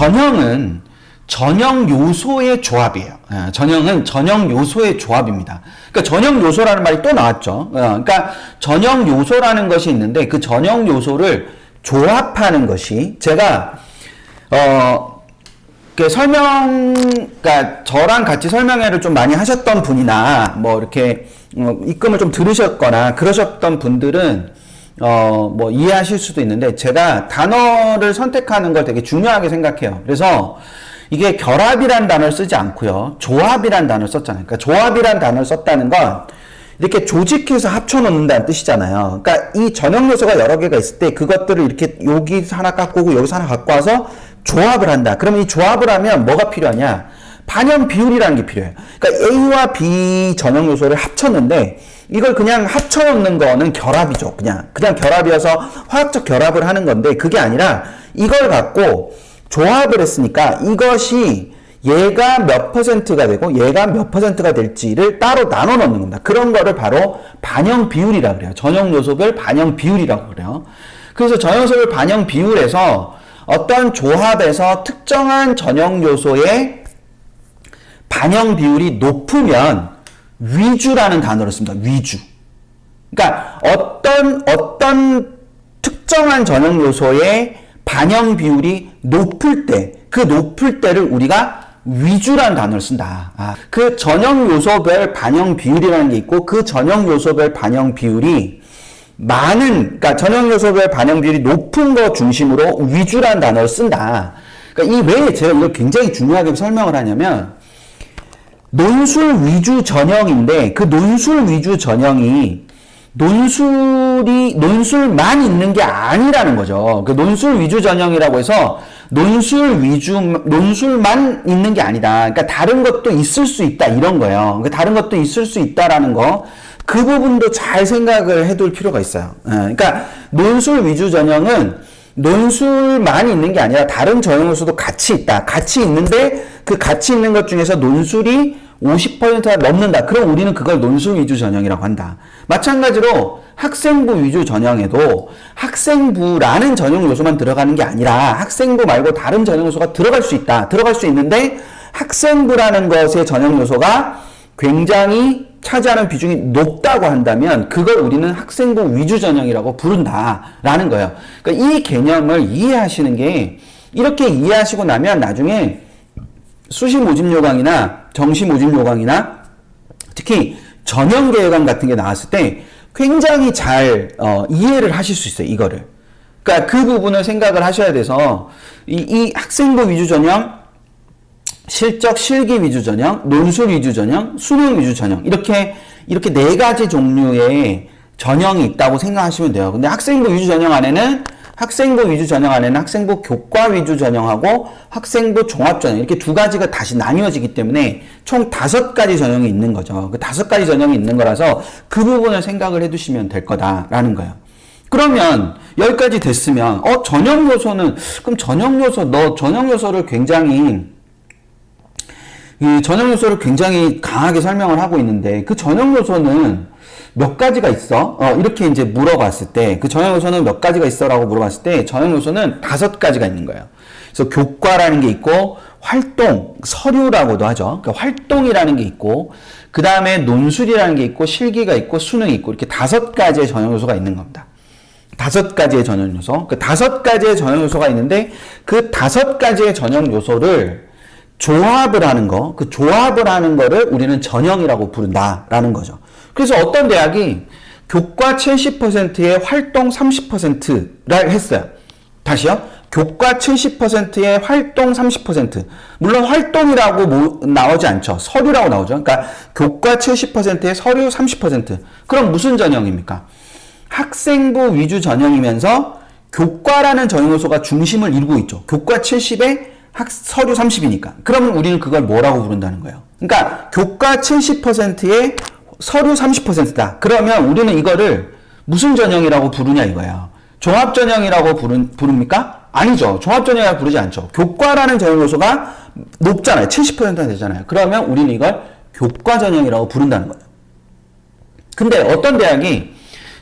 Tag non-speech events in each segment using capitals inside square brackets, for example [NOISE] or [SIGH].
전형은 전형 요소의 조합이에요. 예, 전형은 전형 요소의 조합입니다. 그러니까 전형 요소라는 말이 또 나왔죠. 어, 그러니까 전형 요소라는 것이 있는데 그 전형 요소를 조합하는 것이 제가 어그 설명, 그러니까 저랑 같이 설명회를 좀 많이 하셨던 분이나 뭐 이렇게 어, 입금을 좀 들으셨거나 그러셨던 분들은 어 뭐 이해하실 수도 있는데 제가 단어를 선택하는 걸 되게 중요하게 생각해요. 그래서 이게 결합이란 단어를 쓰지 않고요. 조합이란 단어를 썼잖아요. 그러니까 조합이란 단어를 썼다는 건 이렇게 조직해서 합쳐놓는다는 뜻이잖아요. 그러니까 이 전형 요소가 여러 개가 있을 때 그것들을 이렇게 여기서 하나 갖고 오고 여기서 하나 갖고 와서 조합을 한다. 그러면 이 조합을 하면 뭐가 필요하냐? 반영 비율이라는 게 필요해요. 그러니까 A와 B 전형 요소를 합쳤는데 이걸 그냥 합쳐놓는 거는 결합이죠. 그냥 그냥 결합이어서 화학적 결합을 하는 건데 그게 아니라 이걸 갖고 조합을 했으니까 이것이 얘가 몇 퍼센트가 되고 얘가 몇 퍼센트가 될지를 따로 나눠 놓는 겁니다. 그런 거를 바로 반영 비율이라고 그래요. 전형 요소별 반영 비율이라고 그래요. 그래서 전형 요소별 반영 비율에서 어떤 조합에서 특정한 전형 요소의 반영 비율이 높으면 위주라는 단어를 씁니다. 위주. 그러니까 어떤 어떤 특정한 전형 요소의 반영 비율이 높을 때, 그 높을 때를 우리가 위주라는 단어를 쓴다. 아, 그 전형 요소별 반영 비율이라는 게 있고, 그 전형 요소별 반영 비율이 많은, 그러니까 전형 요소별 반영 비율이 높은 거 중심으로 위주라는 단어를 쓴다. 그러니까 이 왜 제가 이걸 굉장히 중요하게 설명을 하냐면, 논술 위주 전형인데 그 논술 위주 전형이 논술이 논술만 있는 게 아니라는 거죠. 그 논술 위주 전형이라고 해서 논술 위주 논술만 있는 게 아니다. 그러니까 다른 것도 있을 수 있다 이런 거예요. 그러니까 다른 것도 있을 수 있다라는 거. 그 부분도 잘 생각을 해둘 필요가 있어요. 예, 그러니까 논술 위주 전형은 논술만 있는 게 아니라 다른 전형 요소도 같이 있다. 같이 있는데 그 같이 있는 것 중에서 논술이 50%가 넘는다. 그럼 우리는 그걸 논술 위주 전형이라고 한다. 마찬가지로 학생부 위주 전형에도 학생부라는 전형 요소만 들어가는 게 아니라 학생부 말고 다른 전형 요소가 들어갈 수 있다. 들어갈 수 있는데 학생부라는 것의 전형 요소가 굉장히 차지하는 비중이 높다고 한다면 그걸 우리는 학생부 위주 전형이라고 부른다라는 거예요. 그러니까 이 개념을 이해하시는 게 이렇게 이해하시고 나면 나중에 수시 모집 요강이나 정시 모집 요강이나 특히 전형 계획안 같은 게 나왔을 때 굉장히 잘 어, 이해를 하실 수 있어요. 이거를. 그러니까 그 부분을 생각을 하셔야 돼서 이, 이 학생부 위주 전형 실적 실기 위주 전형, 논술 위주 전형, 수능 위주 전형 이렇게 이렇게 네 가지 종류의 전형이 있다고 생각하시면 돼요. 근데 학생부 위주 전형 안에는 학생부 위주 전형 안에는 학생부 교과 위주 전형하고 학생부 종합 전형 이렇게 두 가지가 다시 나뉘어지기 때문에 총 다섯 가지 전형이 있는 거죠. 그 다섯 가지 전형이 있는 거라서 그 부분을 생각을 해두시면 될 거다라는 거예요. 그러면 여기까지 됐으면 어 전형 요소는 그럼 전형 요소 너 전형 요소를 굉장히 이 전형 요소를 굉장히 강하게 설명을 하고 있는데 그 전형 요소는 몇 가지가 있어? 어, 이렇게 이제 물어봤을 때 그 전형 요소는 몇 가지가 있어라고 물어봤을 때 전형 요소는 다섯 가지가 있는 거예요. 그래서 교과라는 게 있고 활동, 서류라고도 하죠. 그러니까 활동이라는 게 있고 그 다음에 논술이라는 게 있고 실기가 있고 수능이 있고 이렇게 다섯 가지의 전형 요소가 있는 겁니다. 다섯 가지의 전형 요소. 그 다섯 가지의 전형 요소가 있는데 그 다섯 가지의 전형 요소를 조합을 하는 거, 그 조합을 하는 거를 우리는 전형이라고 부른다라는 거죠. 그래서 어떤 대학이 교과 70%의 활동 30%를 했어요. 다시요. 교과 70%의 활동 30%. 물론 활동이라고 뭐 나오지 않죠. 서류라고 나오죠. 그러니까 교과 70%의 서류 30%. 그럼 무슨 전형입니까? 학생부 위주 전형이면서 교과라는 전형 요소가 중심을 이루고 있죠. 교과 70에 학, 서류 30이니까. 그러면 우리는 그걸 뭐라고 부른다는 거예요? 그러니까 교과 70%에 서류 30%다. 그러면 우리는 이거를 무슨 전형이라고 부르냐 이거야. 종합 전형이라고 부른, 부릅니까? 아니죠. 종합 전형이라고 부르지 않죠. 교과라는 전형 요소가 높잖아요. 70%가 되잖아요. 그러면 우리는 이걸 교과 전형이라고 부른다는 거예요. 근데 어떤 대학이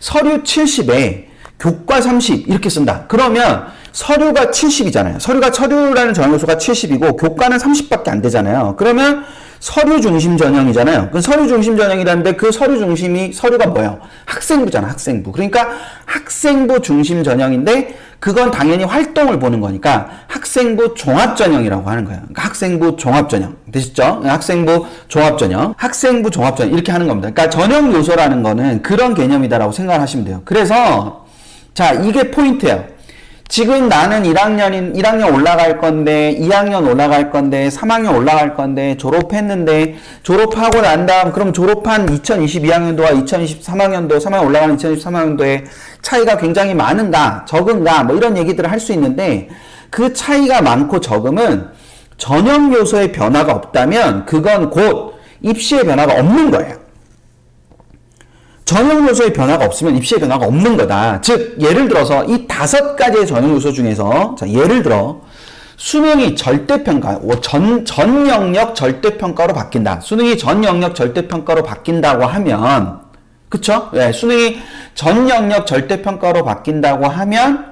서류 70에 교과 30 이렇게 쓴다. 그러면 서류가 70이잖아요. 서류가 서류라는 전형 요소가 70이고 교과는 30밖에 안 되잖아요. 그러면 서류 중심 전형이잖아요. 그 서류 중심 전형이라는데 그 서류 중심이 서류가 뭐예요? 학생부잖아, 학생부. 그러니까 학생부 중심 전형인데 그건 당연히 활동을 보는 거니까 학생부 종합 전형이라고 하는 거예요. 그러니까 학생부 종합 전형. 되시죠? 학생부 종합 전형. 학생부 종합 전형 이렇게 하는 겁니다. 그러니까 전형 요소라는 거는 그런 개념이다라고 생각을 하시면 돼요. 그래서 자, 이게 포인트예요. 지금 나는 1학년인 1학년 올라갈 건데 2학년 올라갈 건데 3학년 올라갈 건데 졸업했는데 졸업하고 난 다음 그럼 졸업한 2022학년도와 2023학년도 3학년 올라가는 2023학년도에 차이가 굉장히 많은가 적은가 뭐 이런 얘기들을 할 수 있는데 그 차이가 많고 적음은 전형 요소의 변화가 없다면 그건 곧 입시의 변화가 없는 거예요. 전형 요소의 변화가 없으면 입시의 변화가 없는 거다. 즉, 예를 들어서 이 다섯 가지의 전형 요소 중에서, 자, 예를 들어, 수능이 절대평가, 전, 전 영역 절대평가로 바뀐다. 수능이 전 영역 절대평가로 바뀐다고 하면, 그쵸? 예, 수능이 전 영역 절대평가로 바뀐다고 하면,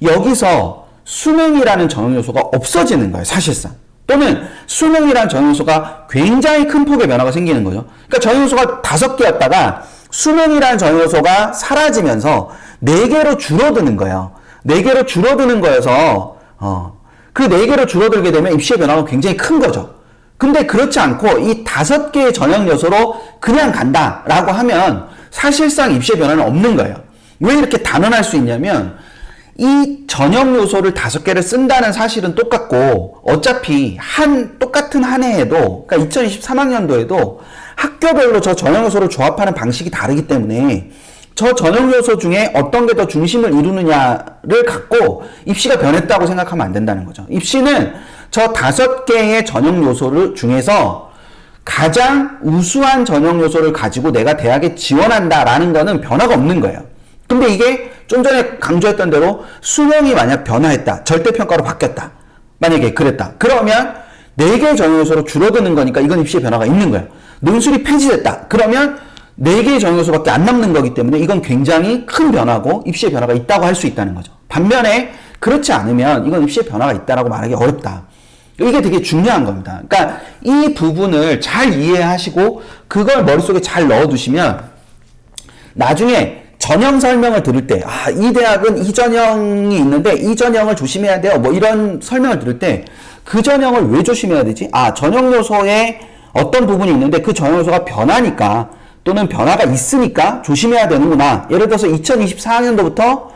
여기서 수능이라는 전형 요소가 없어지는 거예요, 사실상. 또는 수능이라는 전형 요소가 굉장히 큰 폭의 변화가 생기는 거죠. 그러니까 전형 요소가 다섯 개였다가 수능이라는 전형 요소가 사라지면서 네 개로 줄어드는 거예요. 네 개로 줄어드는 거여서 어, 그네 개로 줄어들게 되면 입시의 변화가 굉장히 큰 거죠. 근데 그렇지 않고 이 다섯 개의 전형 요소로 그냥 간다라고 하면 사실상 입시의 변화는 없는 거예요. 왜 이렇게 단언할 수 있냐면 이 전형 요소를 다섯 개를 쓴다는 사실은 똑같고 어차피 한 똑같은 한 해에도 그러니까 2023학년도에도 학교별로 저 전형 요소를 조합하는 방식이 다르기 때문에 저 전형 요소 중에 어떤 게 더 중심을 이루느냐를 갖고 입시가 변했다고 생각하면 안 된다는 거죠. 입시는 저 다섯 개의 전형 요소를 중에서 가장 우수한 전형 요소를 가지고 내가 대학에 지원한다라는 거는 변화가 없는 거예요. 근데 이게 좀 전에 강조했던 대로 수능이 만약 변화했다. 절대평가로 바뀌었다. 만약에 그랬다. 그러면 네 개의 전형 요소로 줄어드는 거니까 이건 입시의 변화가 있는 거예요. 논술이 폐지됐다. 그러면 네 개의 전형 요소밖에 안 남는 거기 때문에 이건 굉장히 큰 변화고 입시의 변화가 있다고 할 수 있다는 거죠. 반면에 그렇지 않으면 이건 입시의 변화가 있다라고 말하기 어렵다. 이게 되게 중요한 겁니다. 그러니까 이 부분을 잘 이해하시고 그걸 머릿속에 잘 넣어두시면 나중에 전형 설명을 들을 때, 아, 이 대학은 이 전형이 있는데 이 전형을 조심해야 돼요. 뭐 이런 설명을 들을 때 그 전형을 왜 조심해야 되지? 아, 전형 요소에 어떤 부분이 있는데 그 전형 요소가 변하니까 또는 변화가 있으니까 조심해야 되는구나. 예를 들어서 2024학년도부터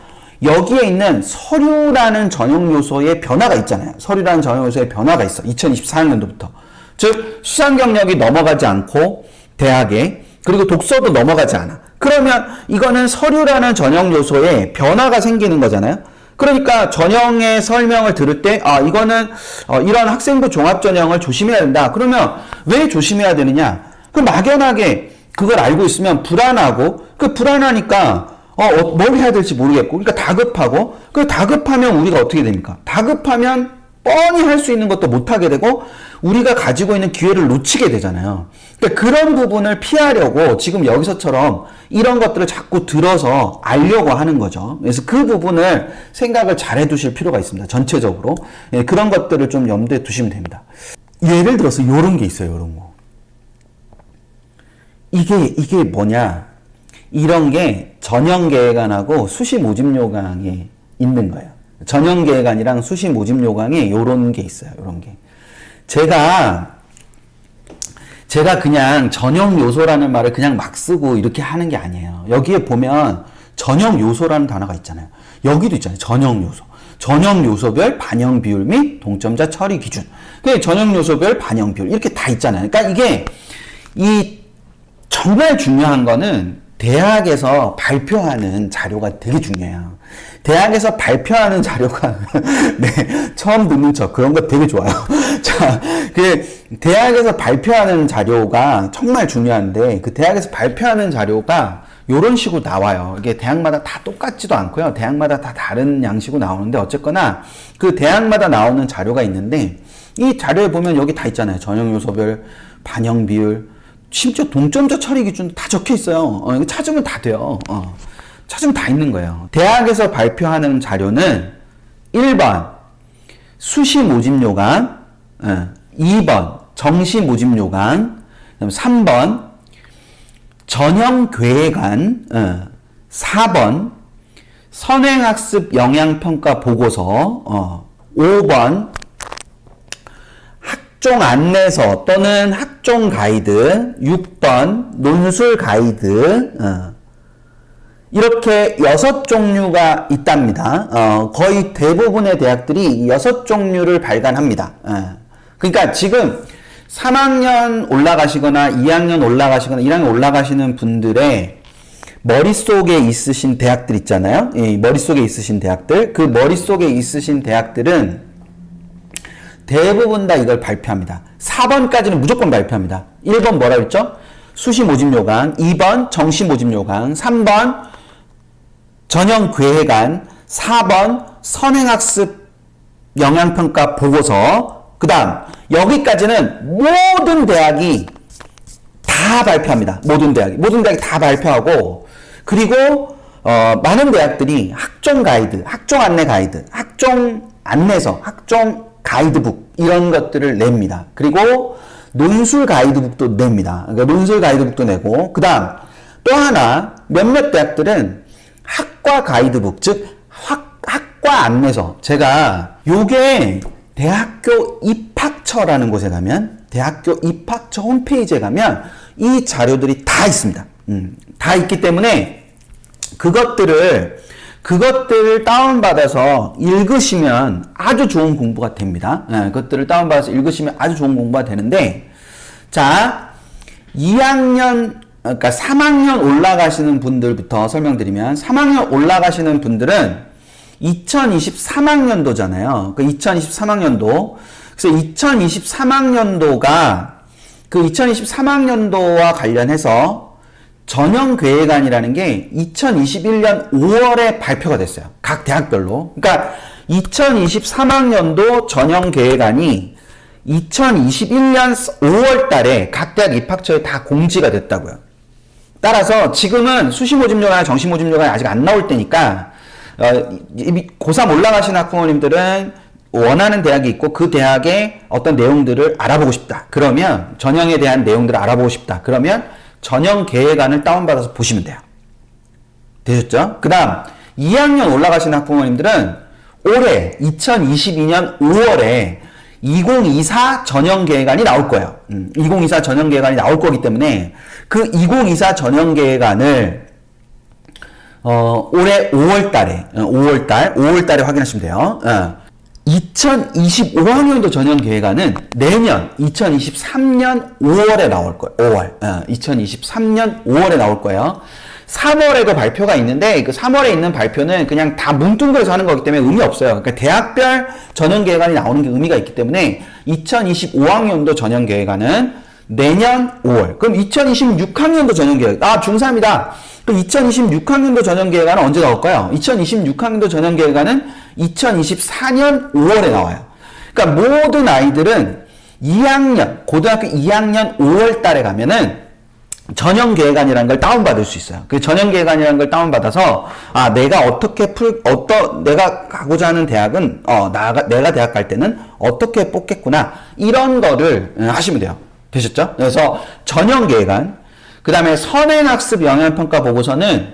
여기에 있는 서류라는 전형 요소의 변화가 있잖아요. 서류라는 전형 요소의 변화가 있어. 2024학년도부터. 즉, 수상 경력이 넘어가지 않고 대학에 그리고 독서도 넘어가지 않아. 그러면 이거는 서류라는 전형 요소에 변화가 생기는 거잖아요. 그러니까 전형의 설명을 들을 때, 아, 이거는 어, 이런 학생부 종합 전형을 조심해야 된다. 그러면 왜 조심해야 되느냐? 그 막연하게 그걸 알고 있으면 불안하고, 그 불안하니까 어, 어, 뭘 해야 될지 모르겠고, 그러니까 다급하고, 그 다급하면 우리가 어떻게 됩니까? 다급하면 뻔히 할 수 있는 것도 못하게 되고, 우리가 가지고 있는 기회를 놓치게 되잖아요. 그러니까 그런 부분을 피하려고 지금 여기서처럼 이런 것들을 자꾸 들어서 알려고 하는 거죠. 그래서 그 부분을 생각을 잘 해두실 필요가 있습니다. 전체적으로. 예, 그런 것들을 좀 염두에 두시면 됩니다. 예를 들어서 이런 게 있어요, 이런 거. 이게, 이게 뭐냐. 이런 게 전형계획안하고 수시 모집 요강에 있는 거예요. 전형 계획안이랑 수시 모집 요강에 요런 게 있어요, 요런 게. 제가 제가 그냥 전형 요소라는 말을 그냥 막 쓰고 이렇게 하는 게 아니에요. 여기에 보면 전형 요소라는 단어가 있잖아요. 여기도 있잖아요. 전형 요소. 전형 요소별 반영 비율 및 동점자 처리 기준. 그 전형 요소별 반영 비율 이렇게 다 있잖아요. 그러니까 이게 이 정말 중요한 거는 대학에서 발표하는 자료가 되게 중요해요. 대학에서 발표하는 자료가 [LAUGHS] 네 처음 듣는 척 그런 거 되게 좋아요. [LAUGHS] 자, 그 대학에서 발표하는 자료가 정말 중요한데 그 대학에서 발표하는 자료가 이런 식으로 나와요. 이게 대학마다 다 똑같지도 않고요. 대학마다 다 다른 양식으로 나오는데 어쨌거나 그 대학마다 나오는 자료가 있는데 이 자료에 보면 여기 다 있잖아요. 전형 요소별 반영 비율, 심지어 동점자 처리 기준도 다 적혀 있어요. 어, 이거 찾으면 다 돼요. 어. 찾으면 다 있는 거예요. 대학에서 발표하는 자료는 1번 수시 모집 요강, 어, 2번 정시 모집 요강, 그다음 3번 전형 어, 4번 선행학습 영향평가 보고서, 어, 5번 학종 안내서 또는 학종 가이드, 6번 논술 가이드, 어, 이렇게 여섯 종류가 있답니다. 어, 거의 대부분의 대학들이 이 여섯 종류를 발간합니다. 예. 그러니까 지금 3학년 올라가시거나 2학년 올라가시거나 1학년 올라가시는 분들의 머릿속에 있으신 대학들 있잖아요. 이 머릿속에 있으신 대학들. 그 머릿속에 있으신 대학들은 대부분 다 이걸 발표합니다. 4번까지는 무조건 발표합니다. 1번 뭐라 그랬죠? 수시 모집 요강, 2번 정시 모집 요강, 3번 전형 괴간, 4번 선행학습 영향평가 보고서, 그 다음, 여기까지는 모든 대학이 다 발표합니다. 모든 대학이. 모든 대학이 다 발표하고, 그리고, 어, 많은 대학들이 학종 가이드, 학종 안내 가이드, 학종 안내서, 학종 가이드북, 이런 것들을 냅니다. 그리고 논술 가이드북도 냅니다. 그러니까 논술 가이드북도 내고, 그 다음, 또 하나, 몇몇 대학들은 학과 가이드북, 즉, 학, 학과 안내서. 제가, 요게 대학교 입학처라는 곳에 가면, 대학교 입학처 홈페이지에 가면, 이 자료들이 다 있습니다. 음, 다 있기 때문에, 그것들을, 그것들을 다운받아서 읽으시면 아주 좋은 공부가 됩니다. 예, 그것들을 다운받아서 읽으시면 아주 좋은 공부가 되는데, 자, 2학년, 그러니까 3학년 올라가시는 분들부터 설명드리면, 3학년 올라가시는 분들은 2023학년도잖아요. 그 2023학년도. 그래서 2023학년도가 그 2023학년도와 관련해서 전형 계획안이라는 게 2021년 5월에 발표가 됐어요. 각 대학별로. 그러니까 2023학년도 전형 계획안이 2021년 5월 달에 각 대학 입학처에 다 공지가 됐다고요. 따라서 지금은 수시 모집 요강이나 정시 모집 요강이 아직 안 나올 때니까 어, 이- 고3 올라가신 학부모님들은 원하는 대학이 있고 그 대학의 어떤 내용들을 알아보고 싶다. 그러면 전형에 대한 내용들을 알아보고 싶다. 그러면 전형 계획안을 다운받아서 보시면 돼요. 되셨죠? 그 다음 2학년 올라가시는 학부모님들은 올해 2022년 5월에 2024 전형 계획안이 나올 거예요. 음, 2024 전형 계획안이 나올 거기 때문에 그 2024 전형 계획안을 어, 올해 5월 달에, 5월 달, 5월 달에 확인하시면 돼요. 어. 2025학년도 전형 계획안은 내년 2023년 5월에 나올 거예요. 5월. 어, 2023년 5월에 나올 거예요. 3월에도 발표가 있는데 그 3월에 있는 발표는 그냥 다 뭉뚱그려서 하는 거기 때문에 의미 없어요. 그러니까 대학별 전형 계획안이 나오는 게 의미가 있기 때문에 2025학년도 전형 계획안은 내년 5월. 그럼 2026학년도 전형 계획. 아, 중3이다. 그럼 2026학년도 전형 계획안은 언제 나올까요? 2026학년도 전형 계획안은 2024년 5월에 나와요. 그러니까 모든 아이들은 2학년, 고등학교 2학년 5월 달에 가면은 전형 계획안이라는 걸 다운받을 수 있어요. 그 전형 계획안이라는 걸 다운받아서, 아, 내가 어떻게 풀, 어떤, 내가 가고자 하는 대학은, 어, 나가, 내가 대학 갈 때는 어떻게 뽑겠구나. 이런 거를 음, 하시면 돼요. 되셨죠? 그래서 전형 계획안, 그 다음에 선행학습 영향평가 보고서는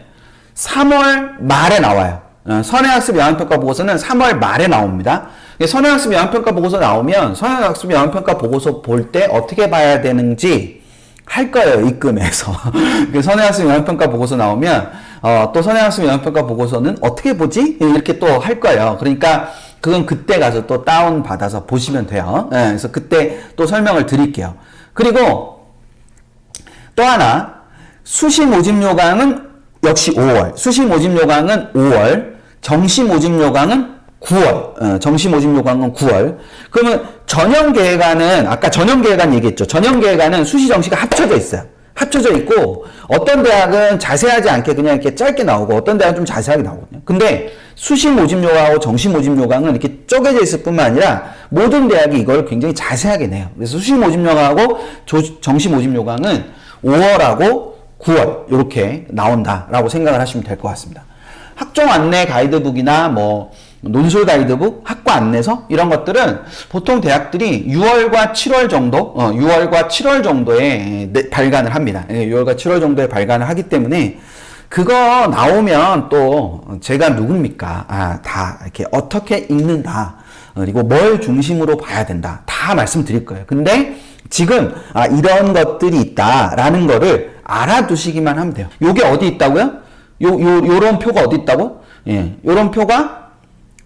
3월 말에 나와요. 어, 선행학습 영향평가 보고서는 3월 말에 나옵니다. 선행학습 영향평가 보고서 나오면 선행학습 영향평가 보고서 볼 때 어떻게 봐야 되는지 할 거예요, 입금해서. [LAUGHS] 그 선행학습 영향평가 보고서 나오면, 어, 또 선행학습 영향평가 보고서는 어떻게 보지? 이렇게 또 할 거예요. 그러니까, 그건 그때 가서 또 다운 받아서 보시면 돼요. 예, 그래서 그때 또 설명을 드릴게요. 그리고, 또 하나, 수시 모집 요강은 역시 5월, 수시 모집 요강은 5월, 정시 모집 요강은 9월, 어, 정시 모집 요강은 9월. 그러면 전형 계획안은 아까 전형 계획안 얘기했죠. 전형 계획안은 수시 정시가 합쳐져 있어요. 합쳐져 있고 어떤 대학은 자세하지 않게 그냥 이렇게 짧게 나오고 어떤 대학은 좀 자세하게 나오거든요. 근데 수시 모집 요강하고 정시 모집 요강은 이렇게 쪼개져 있을 뿐만 아니라 모든 대학이 이걸 굉장히 자세하게 내요. 그래서 수시 모집 요강하고 조- 정시 모집 요강은 5월하고 9월 이렇게 나온다라고 생각을 하시면 될 것 같습니다. 학종 안내 가이드북이나 뭐 논술 가이드북, 학과 안내서 이런 것들은 보통 대학들이 6월과 7월 정도, 어, 6월과 7월 정도에 내- 발간을 합니다. 예, 6월과 7월 정도에 발간을 하기 때문에 그거 나오면 또 제가 누굽니까? 아, 다 이렇게 어떻게 읽는다. 그리고 뭘 중심으로 봐야 된다. 다 말씀드릴 거예요. 근데 지금 아, 이런 것들이 있다라는 거를 알아두시기만 하면 돼요. 요게 어디 있다고요? 요, 요, 요런 표가 어디 있다고? 예, 요런 표가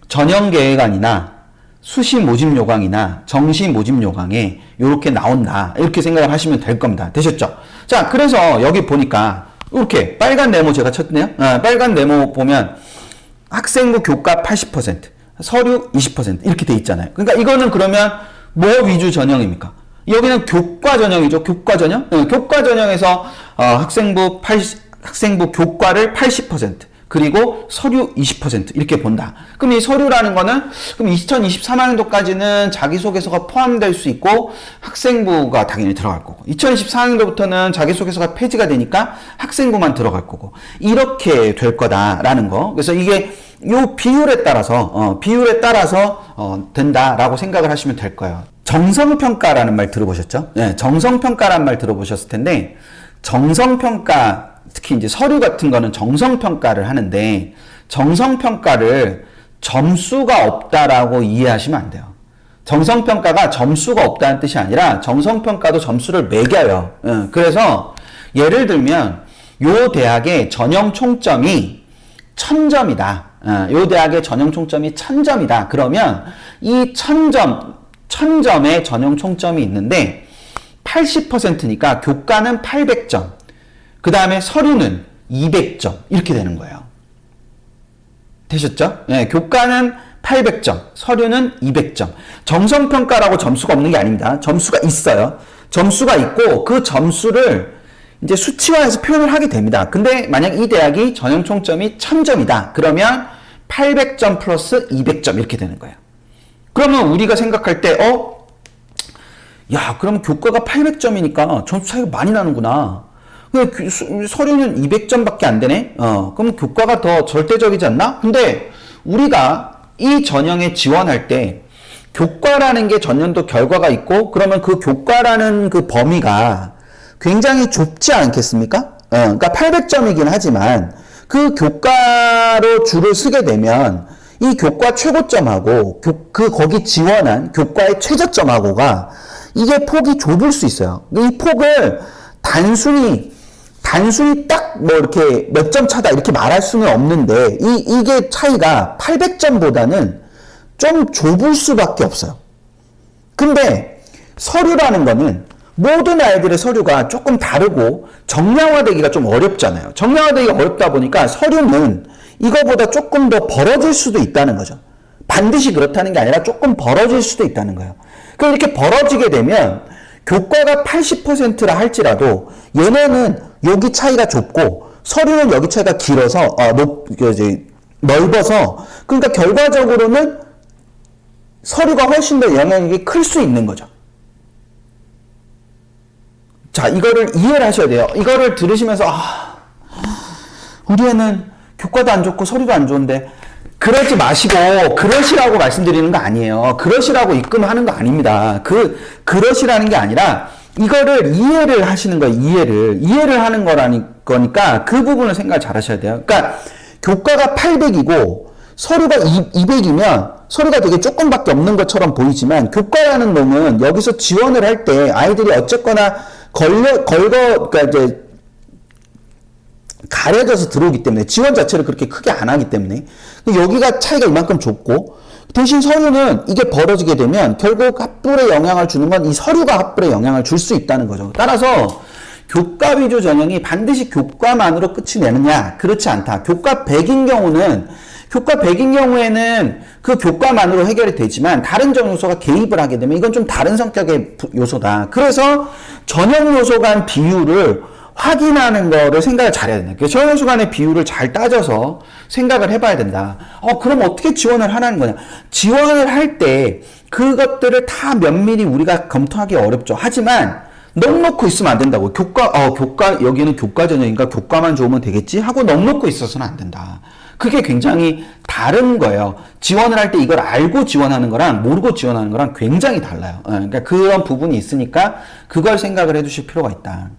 전형 계획안이나 수시 모집 요강이나 정시 모집 요강에 이렇게 나온다. 이렇게 생각을 하시면 될 겁니다. 되셨죠? 자, 그래서 여기 보니까 이렇게 빨간 네모 제가 쳤네요. 아, 빨간 네모 보면 학생부 교과 80%, 서류 20% 이렇게 돼 있잖아요. 그러니까 이거는 그러면 뭐 위주 전형입니까? 여기는 교과 전형이죠. 교과 전형. 네, 교과 전형에서 어, 학생부 80, 학생부 교과를 80% 그리고 서류 20% 이렇게 본다. 그럼 이 서류라는 거는 그럼 2023학년도까지는 자기소개서가 포함될 수 있고 학생부가 당연히 들어갈 거고 2024학년도부터는 자기소개서가 폐지가 되니까 학생부만 들어갈 거고 이렇게 될 거다라는 거. 그래서 이게 요 비율에 따라서 어, 비율에 따라서 어, 된다라고 생각을 하시면 될 거예요. 정성평가라는 말 들어보셨죠? 네, 정성평가라는 말 들어보셨을 텐데 정성평가 특히 이제 서류 같은 거는 정성평가를 하는데 정성평가를 점수가 없다라고 이해하시면 안 돼요. 정성평가가 점수가 없다는 뜻이 아니라 정성평가도 점수를 매겨요. 예, 그래서 예를 들면 요 대학의 전형 총점이 천점이다. 어, 요 대학의 전형 총점이 천점이다. 그러면 이 천점, 천점의 전형 총점이 있는데 80%니까 교과는 800점, 그 다음에 서류는 200점 이렇게 되는 거예요. 되셨죠? 예, 교과는 800점, 서류는 200점. 정성평가라고 점수가 없는 게 아닙니다. 점수가 있어요. 점수가 있고 그 점수를 이제 수치화해서 표현을 하게 됩니다. 근데 만약 이 대학이 전형 총점이 1000점이다. 그러면 800점 플러스 200점 이렇게 되는 거예요. 그러면 우리가 생각할 때, 어? 야, 그럼 교과가 800점이니까 점수 차이가 많이 나는구나. 그 수- 서류는 200점밖에 안 되네? 어, 그럼 교과가 더 절대적이지 않나? 근데 우리가 이 전형에 지원할 때 교과라는 게 전년도 결과가 있고 그러면 그 교과라는 그 범위가 굉장히 좁지 않겠습니까? 어, 그러니까 800점이긴 하지만 그 교과로 줄을 쓰게 되면 이 교과 최고점하고 교- 그 거기 지원한 교과의 최저점하고가 이게 폭이 좁을 수 있어요. 이 폭을 단순히 단순히 딱 뭐 이렇게 몇 점 차다 이렇게 말할 수는 없는데 이 이게 차이가 800점보다는 좀 좁을 수밖에 없어요. 근데 서류라는 거는 모든 아이들의 서류가 조금 다르고 정량화되기가 좀 어렵잖아요. 정량화되기가 어렵다 보니까 서류는 이거보다 조금 더 벌어질 수도 있다는 거죠. 반드시 그렇다는 게 아니라 조금 벌어질 수도 있다는 거예요. 그럼 이렇게 벌어지게 되면 교과가 80%라 할지라도 얘네는 여기 차이가 좁고 서류는 여기 차이가 길어서 어, 높, 그 이제 넓어서 그러니까 결과적으로는 서류가 훨씬 더 영향력이 클 수 있는 거죠. 자, 이거를 이해를 하셔야 돼요. 이거를 들으시면서, 아, 우리 애는 교과도 안 좋고 서류도 안 좋은데, 그러지 마시고, 그러시라고 말씀드리는 거 아니에요. 그러시라고 입금하는 거 아닙니다. 그, 그러시라는 게 아니라, 이거를 이해를 하시는 거예요. 이해를. 이해를 하는 거라니, 거니까, 그 부분을 생각 잘 하셔야 돼요. 그러니까, 교과가 800이고, 서류가 200이면 서류가 되게 조금밖에 없는 것처럼 보이지만 교과라는 놈은 여기서 지원을 할 때 아이들이 어쨌거나 걸려 걸거 그러니까 이제 가려져서 들어오기 때문에 지원 자체를 그렇게 크게 안 하기 때문에 여기가 차이가 이만큼 좁고 대신 서류는 이게 벌어지게 되면 결국 합불에 영향을 주는 건 이 서류가 합불에 영향을 줄 수 있다는 거죠. 따라서 교과 위주 전형이 반드시 교과만으로 끝이 내느냐? 그렇지 않다. 교과 100인 경우는 교과 100인 경우에는 그 교과만으로 해결이 되지만 다른 전 요소가 개입을 하게 되면 이건 좀 다른 성격의 부- 요소다. 그래서 전형 요소 간 비율을 확인하는 거를 생각을 잘해야 된다. 그 전형 요소 간의 비율을 잘 따져서 생각을 해봐야 된다. 어, 그럼 어떻게 지원을 하라는 거냐? 지원을 할 때 그것들을 다 면밀히 우리가 검토하기 어렵죠. 하지만 넉넉고 있으면 안 된다고. 교과, 어, 교과, 여기는 교과 전형인가 교과만 좋으면 되겠지? 하고 넉넉고 있어서는 안 된다. 그게 굉장히 다른 거예요. 지원을 할 때 이걸 알고 지원하는 거랑 모르고 지원하는 거랑 굉장히 달라요. 예, 그러니까 그런 부분이 있으니까 그걸 생각을 해 두실 필요가 있다.